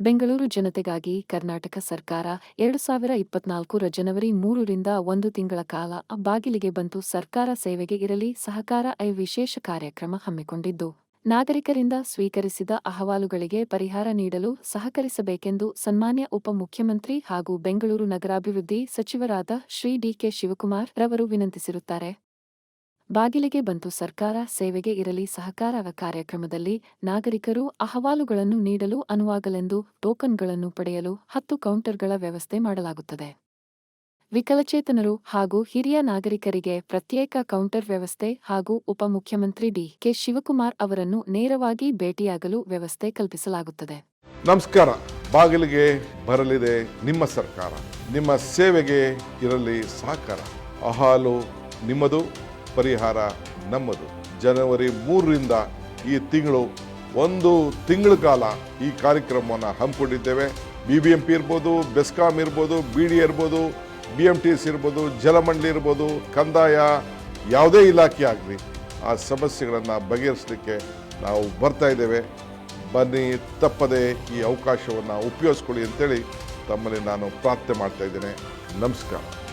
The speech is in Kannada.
ಬೆಂಗಳೂರು ಜನತೆಗಾಗಿ ಕರ್ನಾಟಕ ಸರ್ಕಾರ ಎರಡು ಸಾವಿರ ಇಪ್ಪತ್ನಾಲ್ಕರ ಜನವರಿ ಮೂರರಿಂದ ಒಂದು ತಿಂಗಳ ಕಾಲ ಬಾಗಿಲಿಗೆ ಬಂತು ಸರ್ಕಾರ ಸೇವೆಗೆ ಇರಲಿ, ಸಹಕಾರ ಐ ವಿಶೇಷ ಕಾರ್ಯಕ್ರಮ ಹಮ್ಮಿಕೊಂಡಿದ್ದು. ನಾಗರಿಕರಿಂದ ಸ್ವೀಕರಿಸಿದ ಅಹವಾಲುಗಳಿಗೆ ಪರಿಹಾರ ನೀಡಲು ಸಹಕರಿಸಬೇಕೆಂದು ಸನ್ಮಾನ್ಯ ಉಪಮುಖ್ಯಮಂತ್ರಿ ಹಾಗೂ ಬೆಂಗಳೂರು ನಗರಾಭಿವೃದ್ಧಿ ಸಚಿವರಾದ ಶ್ರೀ ಡಿಕೆ ಶಿವಕುಮಾರ್ ರವರು ವಿನಂತಿಸಿರುತ್ತಾರೆ. ಬಾಗಿಲಿಗೆ ಬಂತು ಸರ್ಕಾರ ಸೇವೆಗೆ ಇರಲಿ ಸಹಕಾರ ಕಾರ್ಯಕ್ರಮದಲ್ಲಿ ನಾಗರಿಕರು ಅಹವಾಲುಗಳನ್ನು ನೀಡಲು ಅನುವಾಗಲೆಂದು ಟೋಕನ್ಗಳನ್ನು ಪಡೆಯಲು ಹತ್ತು ಕೌಂಟರ್ಗಳ ವ್ಯವಸ್ಥೆ ಮಾಡಲಾಗುತ್ತದೆ. ವಿಕಲಚೇತನರು ಹಾಗೂ ಹಿರಿಯ ನಾಗರಿಕರಿಗೆ ಪ್ರತ್ಯೇಕ ಕೌಂಟರ್ ವ್ಯವಸ್ಥೆ ಹಾಗೂ ಉಪಮುಖ್ಯಮಂತ್ರಿ ಡಿ. ಕೆ. ಶಿವಕುಮಾರ್ ಅವರನ್ನು ನೇರವಾಗಿ ಭೇಟಿಯಾಗಲು ವ್ಯವಸ್ಥೆ ಕಲ್ಪಿಸಲಾಗುತ್ತದೆ. ನಮಸ್ಕಾರ. ಬಾಗಿಲಿಗೆ ಬರಲಿದೆ ನಿಮ್ಮ ಸರ್ಕಾರ. ನಿಮ್ಮ ಸೇವೆಗೆ ಇರಲಿ ಸಹಕಾರ. ಅಹಾಲು ನಿಮ್ಮದು. ಪರಿಹಾರ ನಮ್ಮದು. ಜನವರಿ ಮೂರರಿಂದ ಈ ತಿಂಗಳು ಒಂದು ತಿಂಗಳ ಕಾಲ ಈ ಕಾರ್ಯಕ್ರಮವನ್ನು ಹಮ್ಮಿಕೊಂಡಿದ್ದೇವೆ. ಬಿ ಬಿ ಎಂ ಪಿ ಇರ್ಬೋದು ಬೆಸ್ಕಾಂ ಇರ್ಬೋದು ಬಿ ಡಿ ಇರ್ಬೋದು ಬಿ ಎಂ ಟಿ ಎಸ್ ಇರ್ಬೋದು ಜಲಮಂಡಳಿ ಇರ್ಬೋದು, ಕಂದಾಯ, ಯಾವುದೇ ಇಲಾಖೆ ಆಗಲಿ ಆ ಸಮಸ್ಯೆಗಳನ್ನು ಬಗೆಹರಿಸಲಿಕ್ಕೆ ನಾವು ಬರ್ತಾ ಇದ್ದೇವೆ. ಬನ್ನಿ, ತಪ್ಪದೆ ಈ ಅವಕಾಶವನ್ನು ಉಪಯೋಗಿಸ್ಕೊಳ್ಳಿ ಅಂತೇಳಿ ತಮ್ಮಲ್ಲಿ ನಾನು ಪ್ರಾರ್ಥನೆ ಮಾಡ್ತಾ ಇದ್ದೇನೆ. ನಮಸ್ಕಾರ.